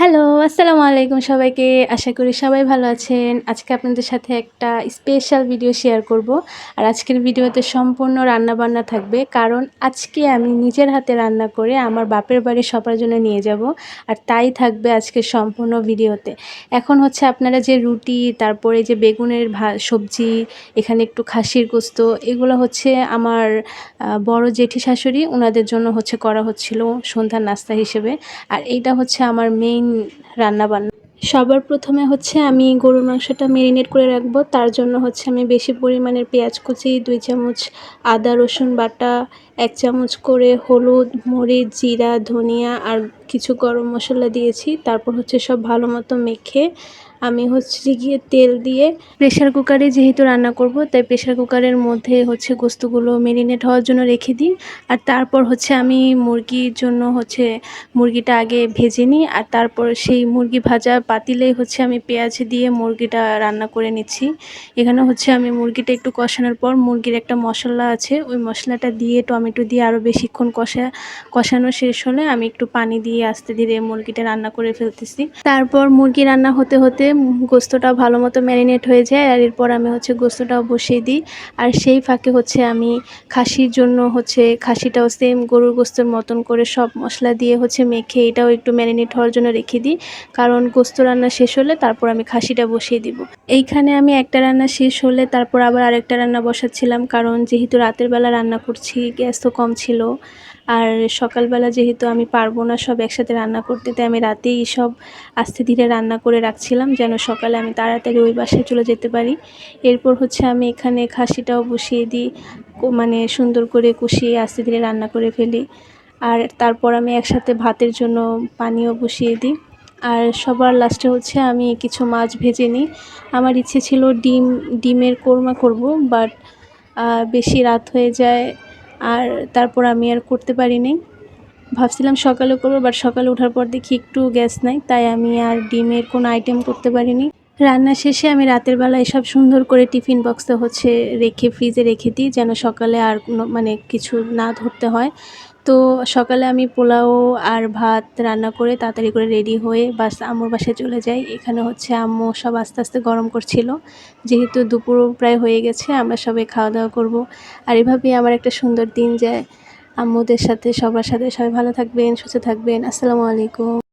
Hello আসসালামু আলাইকুম সবাইকে। আশা করি সবাই ভালো আছেন। আজকে আপনাদের সাথে একটা স্পেশাল ভিডিও শেয়ার করব। আর আজকের ভিডিওতে সম্পূর্ণ রান্না বান্না থাকবে। কারণ আজকে আমি নিজের হাতে রান্না করে আমার বাপের বাড়ি সবার জন্য নিয়ে যাব। আর তাই থাকবে আজকে সম্পূর্ণ ভিডিওতে এখন হচ্ছে আপনারা যে রুটি, তারপরে যে বেগুনের সবজি, এখানে একটু খাসির গোস্ত, এগুলো হচ্ছে আমার বড় জেঠি শাশুড়ি ওনাদের জন্য হচ্ছে করা হচ্ছিল সন্ধ্যার নাস্তা হিসেবে। আর এইটা হচ্ছে আমার মেইন রান্না বান্না সবার প্রথমে হচ্ছে আমি গরুর মাংসটা মেরিনেট করে রাখব। তার জন্য হচ্ছে আমি বেশি পরিমাণের পেঁয়াজ কুচি, দুই চামচ আদা, রসুন বাটা, এক চামচ করে হলুদ, মরিচ, জিরা, ধনিয়া আর কিছু গরম মশলা দিয়েছি, তারপর হচ্ছে সব ভালো মতো মেখে আমি হচ্ছে গিয়ে তেল দিয়ে প্রেশার কুকারে যেহেতু রান্না করব, তাই প্রেশার কুকারের মধ্যে হচ্ছে গোস্তগুলো মেরিনেট হওয়ার জন্য রেখে দিই। আর তারপর হচ্ছে আমি মুরগির জন্য হচ্ছে মুরগিটা আগে ভেজে নিই, আর তারপর সেই মুরগি ভাজা পাতিলেই হচ্ছে আমি পেঁয়াজ দিয়ে মুরগিটা রান্না করে নিচ্ছি। এখানে হচ্ছে আমি মুরগিটা একটু কষানোর পর মুরগির একটা মশলা আছে, ওই মশলাটা দিয়ে টমেটো দিয়ে আরও বেশিক্ষণ কষা, কষানো শেষ হলে আমি একটু পানি দিয়ে আস্তে ধীরে মুরগিটা রান্না করে ফেলতেছি। তারপর মুরগি রান্না হতে হতে গোস্তটা ভালো মতো ম্যারিনেট হয়ে যায় আর এরপর আমি হচ্ছে গোস্তটাও বসিয়ে দিই। আর সেই ফাঁকে হচ্ছে আমি খাসির জন্য হচ্ছে খাসিটাও সেম গরুর গোস্তর মতন করে সব মশলা দিয়ে হচ্ছে মেখে এটাও একটু ম্যারিনেট হওয়ার জন্য রেখে দিই। কারণ গোস্ত রান্না শেষ হলে তারপর আমি খাসিটা বসিয়ে দিব। এইখানে আমি একটা রান্না শেষ হলে তারপর আবার আরেকটা রান্না বসাচ্ছিলাম। কারণ যেহেতু রাতের বেলা রান্না করছি, গ্যাস তো কম ছিল। আর সকালবেলা যেহেতু আমি পারব না সব একসাথে রান্না করতে, তাই আমি রাতেই সব আস্তে ধীরে রান্না করে রাখছিলাম যেন সকালে আমি তাড়াতাড়ি ওই বাসায় চলে যেতে পারি। এরপর হচ্ছে আমি এখানে খাসিটাও বসিয়ে দিই মানে সুন্দর করে কষিয়ে আস্তে ধীরে রান্না করে ফেলি। আর তারপর আমি একসাথে ভাতের জন্য পানিও বসিয়ে দিই। আর সবার লাস্টে হচ্ছে আমি কিছু মাছ ভেজে নিই। আমার ইচ্ছে ছিল ডিম, ডিমের কোরমা করব, বাট বেশি রাত হয়ে যায় আর তারপর আমি আর করতে পারি পারিনি। ভাবছিলাম সকালে করব বাট সকালে ওঠার পর দেখি একটু গ্যাস নাই, তাই আমি আর ডিমের কোনো আইটেম করতে পারিনি। রান্না শেষে আমি রাতের বেলা এসব সুন্দর করে টিফিন বক্সে হচ্ছে রেখে ফ্রিজে রেখে দিই, যেন সকালে আর কোনো মানে কিছু না ধরতে হয়। তো সকালে আমি পোলাও আর ভাত রান্না করে তাড়াতাড়ি করে রেডি হয়ে বাস আম্মুর বাসায় চলে যাই। এখানে হচ্ছে আম্মু সব আস্তে আস্তে গরম করছিল। যেহেতু দুপুরও প্রায় হয়ে গেছে, আমরা সবাই খাওয়া দাওয়া করব। আর এভাবেই আমার একটা সুন্দর দিন যায়। আম্মুদের সাথে, সবার সাথে সবাই ভালো থাকবেন, সুস্থ থাকবেন। আসসালামু আলাইকুম।